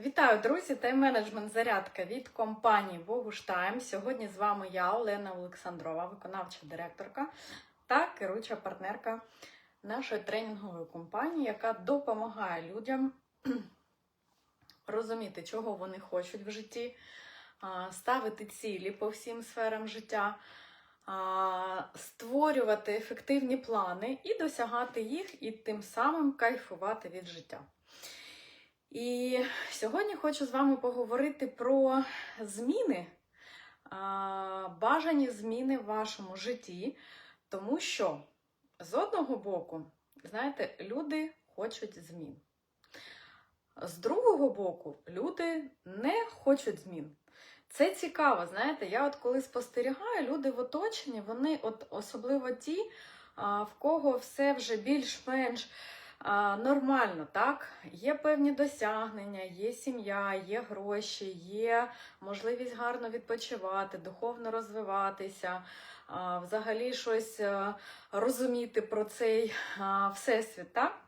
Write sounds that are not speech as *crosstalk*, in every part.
Вітаю, друзі! Тайм-менеджмент зарядка від компанії Богуштайм. Сьогодні з вами я, Олена Олександрова, виконавча директорка та керуюча партнерка нашої тренінгової компанії, яка допомагає людям *clears throat* розуміти, чого вони хочуть в житті, ставити цілі по всім сферам життя, створювати ефективні плани і досягати їх, і тим самим кайфувати від життя. І сьогодні хочу з вами поговорити про зміни, бажані зміни в вашому житті, тому що з одного боку, знаєте, люди хочуть змін. З другого боку, люди не хочуть змін. Це цікаво, знаєте, я от коли спостерігаю, люди в оточенні, вони, от особливо ті, в кого все вже більш-менш нормально, так? Є певні досягнення, є сім'я, є гроші, є можливість гарно відпочивати, духовно розвиватися, взагалі щось розуміти про цей всесвіт, так?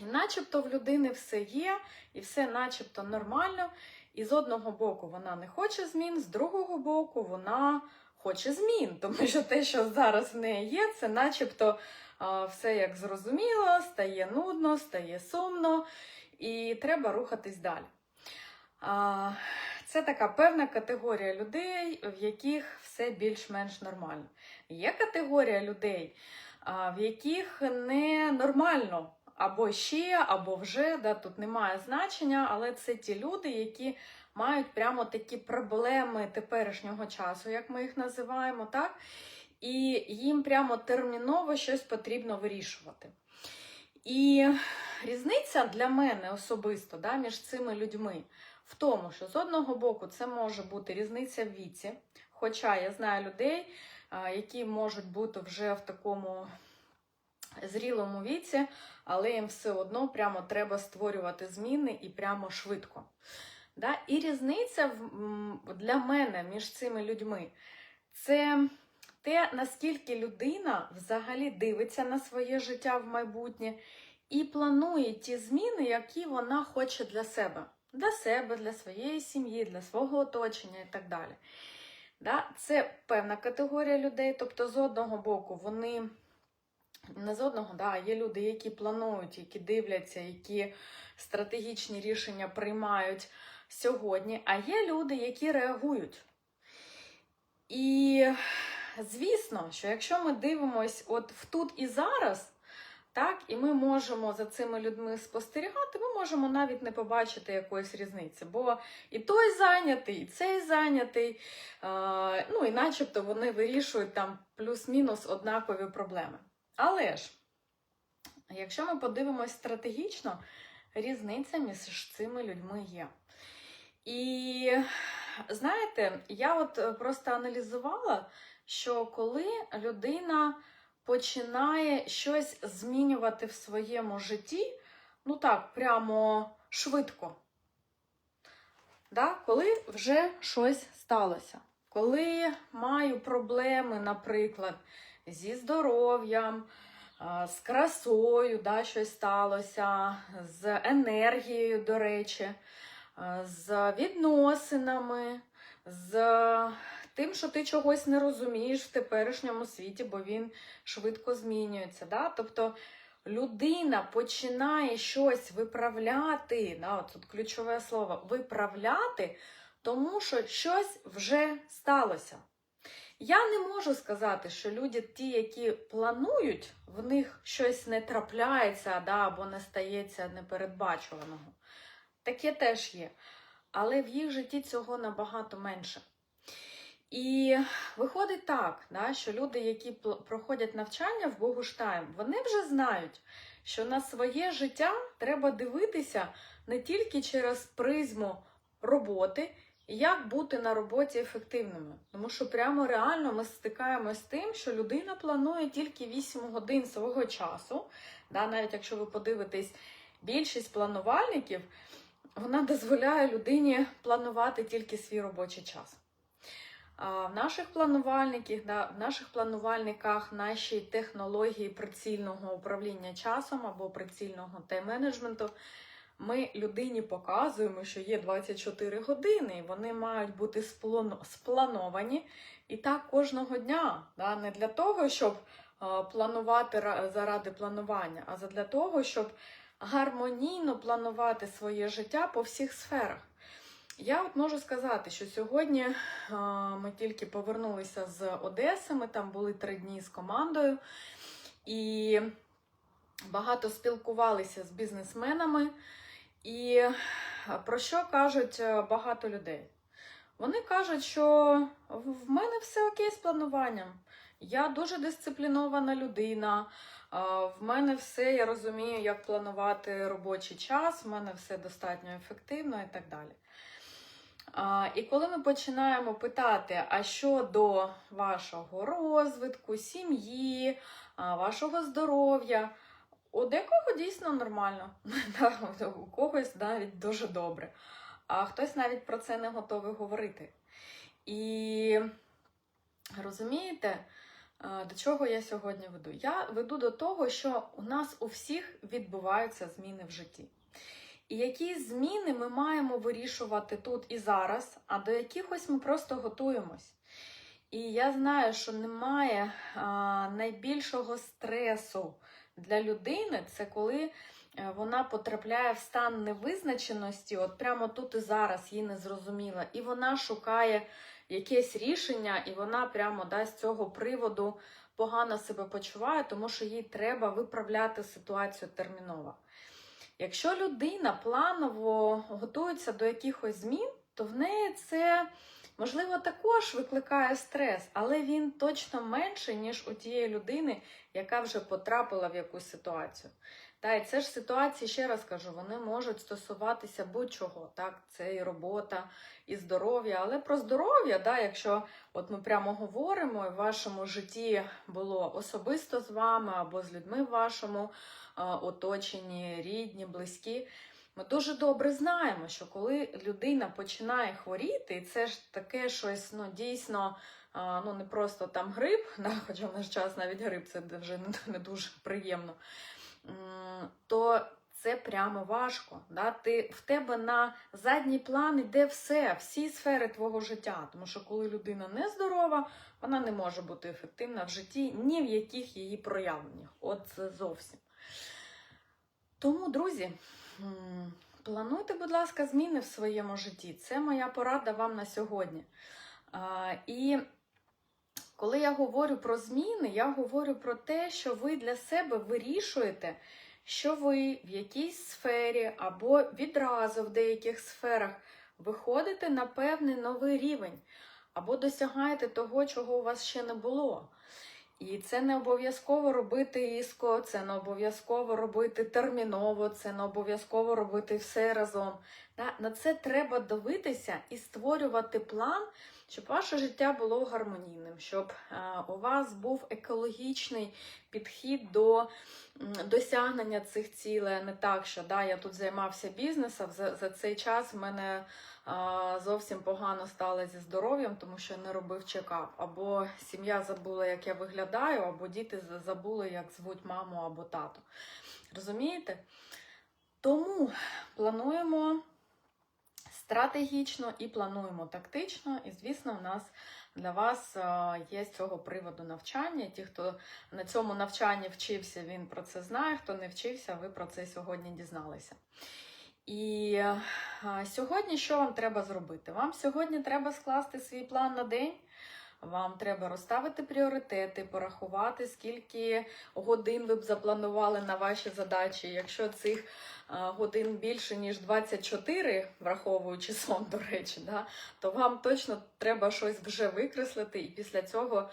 І начебто в людини все є, і все начебто нормально. І з одного боку вона не хоче змін, з другого боку вона хоче змін, тому що те, що зараз в неї є, це начебто все як зрозуміло, стає нудно, стає сумно, і треба рухатись далі. Це така певна категорія людей, в яких все більш-менш нормально. Є категорія людей, в яких не нормально. Або ще, або вже, да, тут немає значення, але це ті люди, які мають прямо такі проблеми теперішнього часу, як ми їх називаємо, так? І їм прямо терміново щось потрібно вирішувати. І різниця для мене особисто да, між цими людьми в тому, що з одного боку це може бути різниця в віці. Хоча я знаю людей, які можуть бути вже в такому зрілому віці, але їм все одно прямо треба створювати зміни і прямо швидко. Да? І різниця для мене між цими людьми це те, наскільки людина взагалі дивиться на своє життя в майбутнє і планує ті зміни, які вона хоче для себе. Для себе, для своєї сім'ї, для свого оточення і так далі. Да? Це певна категорія людей, тобто, з одного боку, вони не з одного, да, є люди, які планують, які дивляться, які стратегічні рішення приймають сьогодні, а є люди, які реагують. І звісно, що якщо ми дивимось от в тут і зараз, так, і ми можемо за цими людьми спостерігати, ми можемо навіть не побачити якоїсь різниці. Бо і той зайнятий, і цей зайнятий, ну і начебто вони вирішують там плюс-мінус однакові проблеми. Але ж, якщо ми подивимось стратегічно, різниця між цими людьми є. І знаєте, я от е, просто аналізувала, що коли людина починає щось змінювати в своєму житті, ну так, прямо швидко. Да? Коли вже щось сталося. Коли маю проблеми, наприклад, зі здоров'ям, з красою, да, щось сталося, з енергією, до речі, з відносинами, з тим, що ти чогось не розумієш в теперішньому світі, бо він швидко змінюється. Да? Тобто людина починає щось виправляти, да, тут ключове слово виправляти, тому що щось вже сталося. Я не можу сказати, що люди, ті, які планують, в них щось не трапляється да, або не стається непередбачуваного. Таке теж є. Але в їх житті цього набагато менше. І виходить так, да, що люди, які проходять навчання в Богуштайм, вони вже знають, що на своє життя треба дивитися не тільки через призму роботи, як бути на роботі ефективними. Тому що прямо реально ми стикаємося з тим, що людина планує тільки 8 годин свого часу. Да, навіть якщо ви подивитесь, більшість планувальників вона дозволяє людині планувати тільки свій робочий час. В наших планувальниках, да, в наших планувальниках наші технології прицільного управління часом або прицільного тайм-менеджменту ми людині показуємо, що є 24 години, і вони мають бути сплановані. І так кожного дня. Да? Не для того, щоб планувати заради планування, а для того, щоб гармонійно планувати своє життя по всіх сферах. Я от можу сказати, що сьогодні е, ми тільки повернулися з Одеси, ми там були три дні з командою і багато спілкувалися з бізнесменами. І е, про що кажуть е, багато людей? Вони кажуть, що в мене все окей з плануванням. Я дуже дисциплінована людина. В мене все, я розумію, як планувати робочий час, в мене все достатньо ефективно і так далі. І коли ми починаємо питати, а що до вашого розвитку, сім'ї, вашого здоров'я, у декого дійсно нормально, *laughs* у когось навіть дуже добре, а хтось навіть про це не готовий говорити. І розумієте, до чого я сьогодні веду? Я веду до того, що у нас у всіх відбуваються зміни в житті. І які зміни ми маємо вирішувати тут і зараз, а до якихось ми просто готуємось. І я знаю, що немає найбільшого стресу для людини, це коли е, вона потрапляє в стан невизначеності, от прямо тут і зараз їй не зрозуміло, і вона шукає якесь рішення, і вона прямо да, з цього приводу погано себе почуває, тому що їй треба виправляти ситуацію терміново. Якщо людина планово готується до якихось змін, то в неї це можливо також викликає стрес, але він точно менший, ніж у тієї людини, яка вже потрапила в якусь ситуацію. Та і це ж ситуації, ще раз кажу, вони можуть стосуватися будь-чого. Так, це і робота, і здоров'я. Але про здоров'я, да, якщо от ми прямо говоримо, і в вашому житті було особисто з вами або з людьми в вашому оточенні, рідні, близькі. Ми дуже добре знаємо, що коли людина починає хворіти, і це ж таке щось ну, дійсно ну, не просто там грип, *laughs* да, хоча в наш час навіть грип це вже не, дуже приємно, то це прямо важко. Да? Ти, в тебе на задній план йде все, всі сфери твого життя. Тому що коли людина не здорова, вона не може бути ефективна в житті ні в яких її проявленнях. От зовсім. Тому, друзі, плануйте, будь ласка, зміни в своєму житті. Це моя порада вам на сьогодні. І коли я говорю про зміни, я говорю про те, що ви для себе вирішуєте, що ви в якійсь сфері або відразу в деяких сферах виходите на певний новий рівень, або досягаєте того, чого у вас ще не було. І це не обов'язково робити різко, це не обов'язково робити терміново, це не обов'язково робити все разом. На це треба дивитися і створювати план, щоб ваше життя було гармонійним, щоб е, у вас був екологічний підхід до досягнення цих цілей. Не так, що да, я тут займався бізнесом, за, за цей час в мене а, зовсім погано стало зі здоров'ям, тому що не робив чекап. Або сім'я забула, як я виглядаю, або діти забули, як звуть маму або тато. Розумієте? Тому плануємо стратегічно і плануємо тактично. І, звісно, в нас для вас є з цього приводу навчання. Ті, хто на цьому навчанні вчився, він про це знає. Хто не вчився, ви про це сьогодні дізналися. І сьогодні що вам треба зробити? Вам сьогодні треба скласти свій план на день. Вам треба розставити пріоритети, порахувати, скільки годин ви б запланували на ваші задачі. Якщо цих годин більше, ніж 24, враховуючи сон, до речі, да, то вам точно треба щось вже викреслити і після цього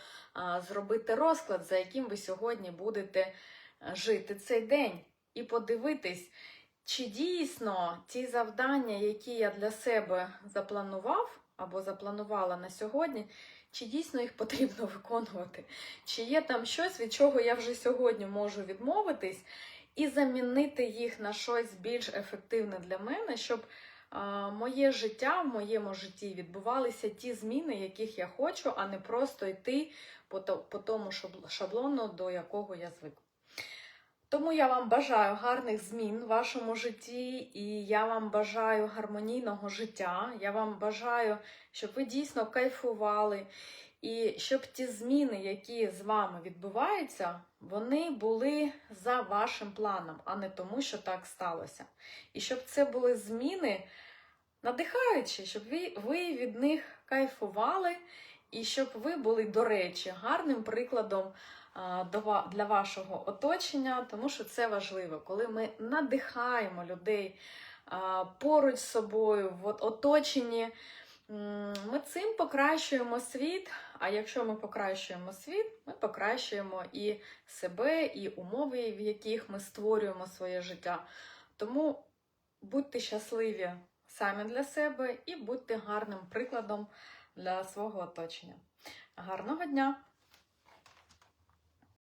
зробити розклад, за яким ви сьогодні будете жити цей день, і подивитись, чи дійсно ті завдання, які я для себе запланував або запланувала на сьогодні, чи дійсно їх потрібно виконувати? Чи є там щось, від чого я вже сьогодні можу відмовитись, і замінити їх на щось більш ефективне для мене, щоб а, моє життя в моєму житті відбувалися ті зміни, яких я хочу, а не просто йти по, по тому шабл- шаблону, до якого я звик. Тому я вам бажаю гарних змін в вашому житті, і я вам бажаю гармонійного життя. Я вам бажаю, щоб ви дійсно кайфували, і щоб ті зміни, які з вами відбуваються, вони були за вашим планом, а не тому, що так сталося. І щоб це були зміни надихаючі, щоб ви, від них кайфували, і щоб ви були, до речі, гарним прикладом для вашого оточення, тому що це важливо, коли ми надихаємо людей поруч з собою, в оточенні. Ми цим покращуємо світ. А якщо ми покращуємо світ, ми покращуємо і себе, і умови, в яких ми створюємо своє життя. Тому будьте щасливі самі для себе і будьте гарним прикладом для свого оточення. Гарного дня!